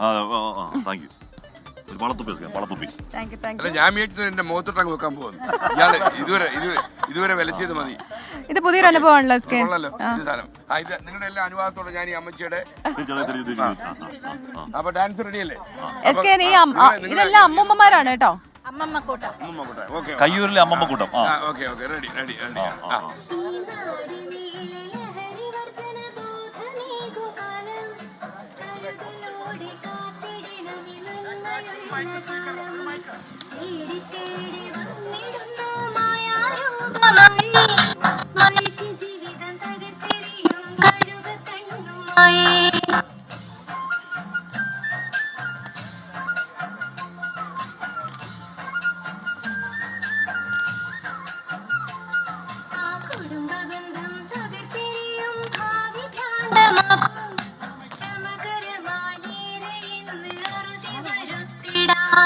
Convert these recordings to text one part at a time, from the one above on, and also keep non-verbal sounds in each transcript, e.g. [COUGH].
ആ thank you ഒരു വളത്തുപ്പി എസ്കെ വളത്തുപ്പി താങ്ക് യു താങ്ക് അല്ല യു ഞാൻ വിചാരിച്ചത് എന്റെ മുഖത്തോട്ടങ്ങ് വെക്കാൻ പോകുന്നു. ഇയാൾ ഇതുവരെ ഇതുവരെ ഇതുവരെ വിലച്ചത് മതി. ഇത് പുതിയൊരു അനുഭവമാണല്ലോ കെ കൊള്ളല്ലോ ഇത് സാധനം. ആ ഇത് നിങ്ങളുടെ എല്ലാ അനുവാദത്തോടെ ഞാൻ ഈ അമ്മച്ചിയുടെ. അപ്പൊ ഡാൻസ് റെഡി അല്ലേ? എസ് കെ നീ അം- ആ, ഇതെല്ലാം അമ്മൂമ്മമാരാണ് കേട്ടോ? ഓക്കെ കയ്യൂരിലെ അമ്മമ്മ കൂട്ടം. ആ. Okay okay ready ready ready ആ, ആ,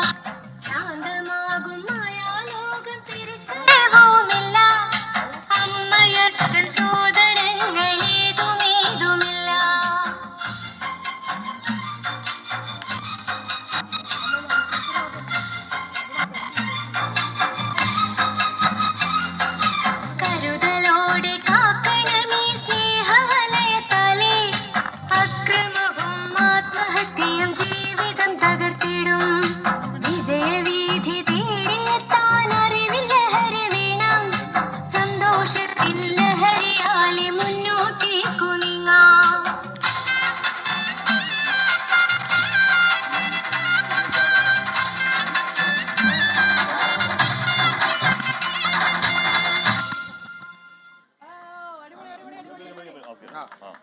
し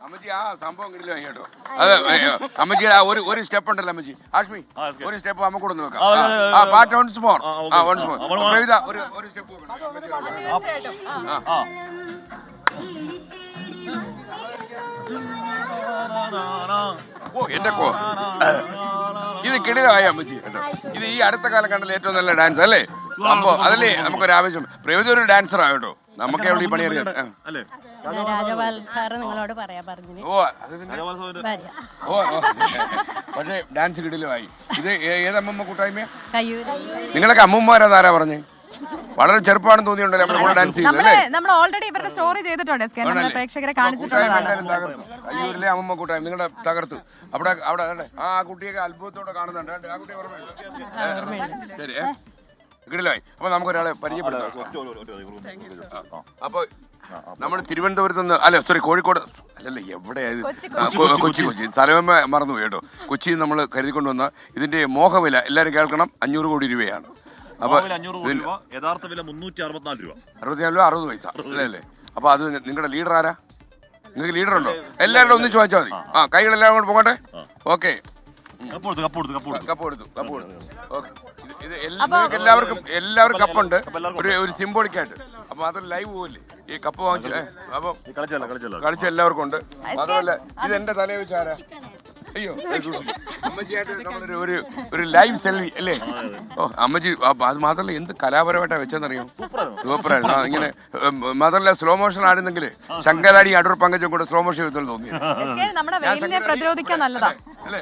അമ്മച്ചി ആ സംഭവം കിട്ടില്ല കേട്ടോ. അത് ഏ, ആ ഒരു ഒരു സ്റ്റെപ്പ് ഉണ്ടല്ലോ അമ്മച്ചി. ആഷ്മി ഒരു സ്റ്റെപ്പ് അമ്മ കൂടെ ഒന്ന് വെക്കാം. ആ, പാട്ട് വൺസ് മോർ ആ, വൺസ് മോർ പ്രവിത ഒരു ഒരു സ്റ്റെപ്പ് ഓ എന്റെ കോ ഇത് കിടിലമായ അമ്മച്ചി കേട്ടോ. ഇത് ഈ അടുത്ത കാലം കണ്ടല്ലോ ഏറ്റവും നല്ല ഡാൻസ് അല്ലേ? സംഭവം അതല്ലേ നമുക്കൊരു ആവശ്യം പ്രവിത ഒരു ഡാൻസർ ആകട്ടോ നമുക്ക് എവിടെ ഈ പണി അറിയാം. അല്ലേ? രാജപാൽ സാറ് നിങ്ങളോട് പറയാ പറഞ്ഞു ഓ അത് പിന്നെ ഭാര്യ ഓ ഓ. പക്ഷേ ഡാൻസ് കിടിലുമായി. ഇത് ഏ- ഏതമ്മമ്മ കൂട്ടായ്മ കയ്യൂര്. നിങ്ങളൊക്കെ അമ്മൂമ്മമാരാതാരാ പറഞ്ഞേ? വളരെ ചെറുപ്പമാണെന്ന് തോന്നിയുണ്ടല്ലോ നമ്മുടെ കൂടെ ഡാൻസ് ചെയ്യുന്നത് നമ്മൾ അല്ലേ? നമ്മൾ ഓൾറെഡി ഇവരുടെ സ്റ്റോറി ചെയ്തിട്ടുണ്ട്. പ്രേക്ഷകരെ കാണിച്ചിട്ടുള്ളതാണ്. അയ്യൂരിലെ അമ്മമ്മ കൂട്ടായ്മ നിങ്ങളുടെ തകർത്തു. അവിടെ അവിടെ ആ കുട്ടിയൊക്കെ അത്ഭുതത്തോടെ കാണുന്നുണ്ട്. കണ്ടോ? ആ കുട്ടിയെ ഓർമ്മയുണ്ടോ? ശരി ഏ? കിടിലമായി. അപ്പൊ നമുക്ക് ഒരാളെ പരിചയപ്പെടുത്താം അപ്പൊ നമ്മൾ തിരുവനന്തപുരത്ത് നിന്ന് അല്ല സോറി കോഴിക്കോട് അല്ലല്ല എവിടെയായത്? കൊച്ചി കൊച്ചി. സ്ഥലമ മറന്നു കേട്ടോ കൊച്ചി. നമ്മൾ കരുതിക്കൊണ്ട് വന്ന ഇതിന്റെ മോഹവില എല്ലാവരും കേൾക്കണം അഞ്ഞൂറ് കോടി രൂപയാണ്. അപ്പൊ യഥാർത്ഥ വില മുന്നൂറ്റി അറുപത്തിനാല് രൂപ. അറുപത്തിനാല് രൂപ അറുപത് പൈസ. അല്ലേ അല്ലേ അപ്പൊ അത് നിങ്ങളുടെ ലീഡർ ആരാ? നിങ്ങൾക്ക് ലീഡർ ഉണ്ടോ? എല്ലാവരും ഒന്നിച്ച് ചോദിച്ചാൽ മതി. ആ കൈകളെല്ലാം കൂടെ പോകട്ടെ? ഓക്കെ. എല്ലാവർക്കും എല്ലാവർക്കും കപ്പുണ്ട്. ഒരു ആയിട്ട്. അപ്പൊ അതൊരു ലൈവ് പോവില്ലേ? ഈ കപ്പ് വാങ്ങിച്ച് അപ്പം കളിച്ച എല്ലാവർക്കും ഉണ്ട്. മാത്രമല്ല ഇത് എന്റെ തലയെ വെച്ചാരാ അയ്യോ [LAUGHS] അമ്മച്ചിയായിട്ട് നമ്മളൊരു ഒരു ഒരു ലൈവ് സെൽവി അല്ലേ? ഓ അമ്മച്ചി അപ്പൊ അത് മാത്രമല്ല എന്ത് കലാപരമായിട്ടാ വെച്ചെന്നറിയോ? സൂപ്പറായിരുന്നു. ഇങ്ങനെ മാത്രമല്ല സ്ലോ മോഷൻ ആടുന്നെങ്കിൽ ശങ്കരാടി അടൂർ പങ്കജം കൂടെ സ്ലോ മോഷൻ എടുത്തോളം തോന്നി പ്രതിരോധിക്കാൻ നല്ലതാ. അല്ലേ?